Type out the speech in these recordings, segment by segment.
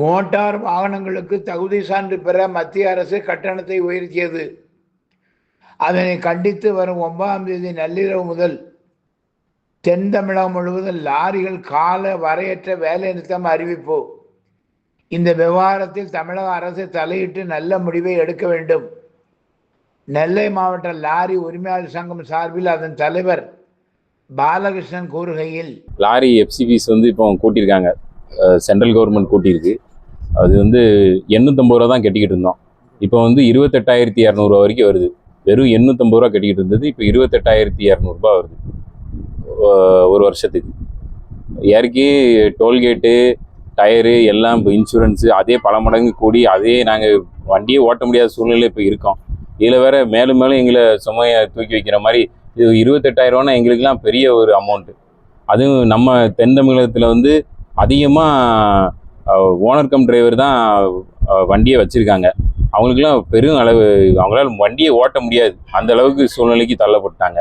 Motor வாகனங்களுக்கு தகுதி சான்று பெற மத்திய அரசு கட்டணத்தை உயர்த்தியது. அதனை கண்டித்து வரும் ஒன்பதாம் தேதி நள்ளிரவு முதல் தென் தமிழகம் முழுவதும் லாரிகள் கால வரையற்ற வேலை நிறுத்தம் அறிவிப்பு. இந்த விவகாரத்தில் தமிழக அரசு தலையிட்டு நல்ல முடிவை எடுக்க வேண்டும். நெல்லை மாவட்ட லாரி உரிமையாளர் சங்கம் சார்பில் அதன் தலைவர் பாலகிருஷ்ணன் கூறுகையில் லாரி எஃப்சிபிஸ் வந்து இப்போ கூட்டியிருக்காங்க. சென்ட்ரல் கவர்மெண்ட் கூட்டியிருக்கு. அது வந்து எண்ணூற்றம்பது ரூபா தான் கட்டிக்கிட்டு இருந்தோம். இப்போ வந்து இருபத்தெட்டாயிரத்தி இரநூறுவா வரைக்கும் வருது. வெறும் எண்ணூற்றம்பது ரூபா கட்டிக்கிட்டு இருந்தது. இப்போ இருபத்தெட்டாயிரத்தி இரநூறுபா வருது. ஒரு வருஷத்துக்கு. இறக்கி டோல்கேட்டு டயரு எல்லாம் இப்போ இன்சூரன்ஸு அதே பல மடங்கு கூடி அதே நாங்கள் வண்டியே ஓட்ட முடியாத சூழ்நிலை இப்போ இருக்கோம். இதில் வேற மேலும் மேலும் எங்களை சுமையை தூக்கி வைக்கிற மாதிரி இது இருபத்தெட்டாயிரரூவானா எங்களுக்கெல்லாம் பெரிய ஒரு அமௌண்ட்டு அதுவும் நம்ம தென் தமிழகத்தில் வந்து அதிகமாக ஓனர் கம் டிரைவர் தான் வண்டியை வச்சுருக்காங்க. அவங்களுக்குலாம் பெரும் அளவு அவங்களால வண்டியை ஓட்ட முடியாது. அந்த அளவுக்கு சூழ்நிலைக்கு தள்ளப்பட்டாங்க.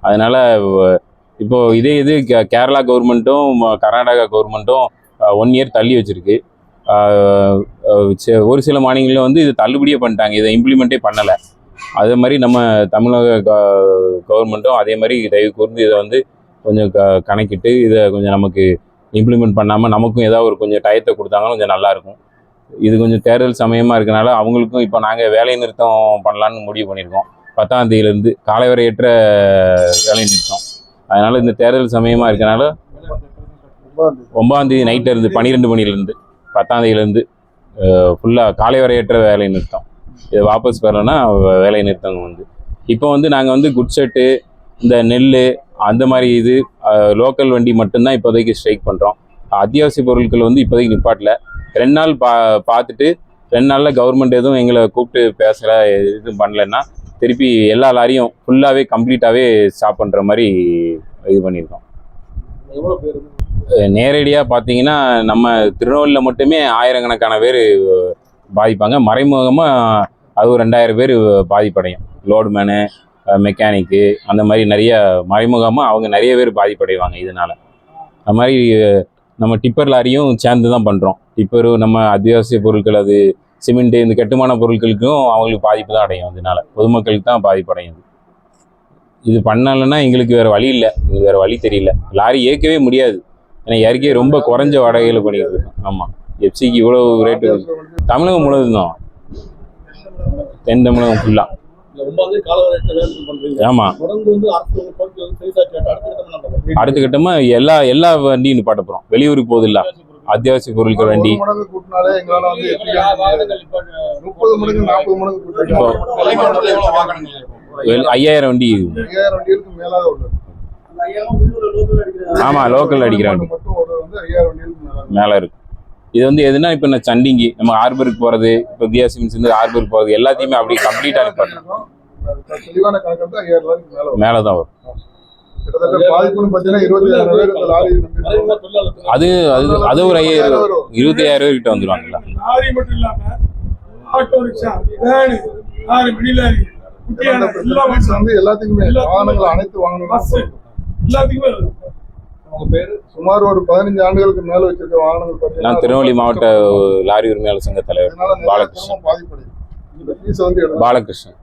அதனால் இப்போ இதே இது கே- கேரளா கவர்மெண்ட்டும் கர்நாடகா கவர்மெண்ட்டும் ஒன் இயர் தள்ளி வச்சுருக்கு. ஒரு சில மாநிலங்களில் வந்து இது தள்ளுபடியே பண்ணிட்டாங்க. இதை இம்ப்ளிமெண்ட்டே பண்ணலை. அதே மாதிரி நம்ம தமிழக கவர்மெண்ட்டும் அதே மாதிரி தயவு கூர்ந்து இதை வந்து கொஞ்சம் க கணக்கிட்டு இதை கொஞ்சம் நமக்கு இம்ப்ளிமெண்ட் பண்ணாமல் நமக்கும் ஏதாவது ஒரு கொஞ்சம் டயத்தை கொடுத்தாங்கன்னா கொஞ்சம் நல்லாயிருக்கும் இது கொஞ்சம் தேர்தல் சமயமாக இருக்கனால அவங்களுக்கும் இப்போ நாங்கள் வேலை நிறுத்தம் பண்ணலான்னு முடிவு பண்ணியிருக்கோம். பத்தாம் தேதியிலேருந்து காலை வரையற்ற வேலை நிறுத்தம். அதனால் இந்த தேர்தல் சமயமாக இருக்கனால ஒன்பதாம் தேதி நைட்டில் இருந்து பன்னிரெண்டு மணிலேருந்து பத்தாம் தேதியிலேருந்து ஃபுல்லாக காலை வரையற்ற வேலை நிறுத்தம். இதை வாபஸ் பெறலைன்னா வேலை நிறுத்தம் வந்து. இப்போ வந்து நாங்கள் வந்து குட் செட்டு இந்த நெல் அந்த மாதிரி இது லோக்கல் வண்டி மட்டும்தான் இப்போதைக்கு ஸ்ட்ரைக் பண்ணுறோம் அத்தியாவசிய பொருட்கள் வந்து இப்போதைக்கு நிப்பாட்டல. ரெண்டு நாள் பா பார்த்துட்டு ரெண்டு நாளில் கவர்மெண்ட் எதுவும் எங்களை கூப்பிட்டு பேசலை எதுவும் பண்ணலைன்னா திருப்பி எல்லா லாரியும் ஃபுல்லாகவே கம்ப்ளீட்டாகவே ஸ்டாப் பண்ணுற மாதிரி இது பண்ணியிருக்கோம். எவ்வளோ பேர் நேரடியாக பார்த்தீங்கன்னா நம்ம திருநெல்வேலியில் மட்டுமே ஆயிரக்கணக்கான பேர் பாதிப்பாங்க. மறைமுகமாக அது ஒரு ரெண்டாயிரம் பேர் பாதிப்படையும். லோடுமேனு மெக்கானிக்கு அந்த மாதிரி நிறைய மறைமுகமாக அவங்க நிறைய பேர் பாதிப்படைவாங்க இதனால். அது மாதிரி நம்ம டிப்பர் லாரியும் சேர்ந்து தான் பண்ணுறோம் டிப்பரு நம்ம அத்தியாவசிய பொருட்கள் அது சிமெண்ட்டு இந்த கட்டுமான பொருட்களுக்கும் அவங்களுக்கு பாதிப்பு தான் அடையும் அதனால பொதுமக்களுக்கு தான் பாதிப்படையும் இது. பண்ணலைன்னா எங்களுக்கு வேறு வழி இல்லை. எங்களுக்கு வேறு வழி தெரியல. லாரி ஏற்கவே முடியாது. ஏன்னா இயற்கையை ரொம்ப குறைஞ்ச வாடகையில் பண்ணிக்கிட்டு இருக்கோம். ஆமாம் எஃப்சிக்கு இவ்வளோ ரேட்டு தமிழகம் முழுவதும் தான். தென் தமிழகம் ஃபுல்லாக ஆமாம் அடுத்த கட்டம் எல்லா எல்லா வண்டியும் நிப்பாட்ட போகிறோம் வெளியூருக்கு போகுது இல்லை. அத்தியாவசிய பொருட்கள். வண்டி. ஐயாயிரம் வண்டி. ஆமாம் லோக்கல் அடிக்கிற வண்டி மேலே இருக்கு. இது வந்து எதுனா இப்போ நான் சண்டிங்கி நம்ம ஹார்பருக்கு போகிறது இப்போ தியாசிம்ஸ் இருந்து ஹார்பருக்கு போகிறது எல்லாத்தையுமே அப்படியே கம்ப்ளீட்டாக வந்து ஐயாயிரம் ரூபாய்க்கு மேல தான் வரும். அது அது அது ஒரு ஐயாயிரம் இருபத்தி ஐயாயிரம் கிட்ட வந்துருவாங்கல்ல. லாரி மட்டும் இல்லாம auto rickshaw van lorry mini lorry குட்டியான எல்லா பெட்ரோல் வந்து எல்லாத்துக்குமே எல்லாத்துக்குமே. வாகனங்கள் அனைத்து வாகனங்களும் பஸ் எல்லாத்துக்குமே வருது. அவங்க பேரு சுமார் ஒரு பதினஞ்சு ஆண்டுகளுக்கு மேல வச்சிருக்க வாகனங்கள் நான் பார்த்தீங்கன்னா திருநெல்வேலி மாவட்ட லாரி உரிமையாளர் சங்க தலைவர் பாலகிருஷ்ணன். பாதிப்படையும் ஃபீஸ் வந்து. பாலகிருஷ்ணன்.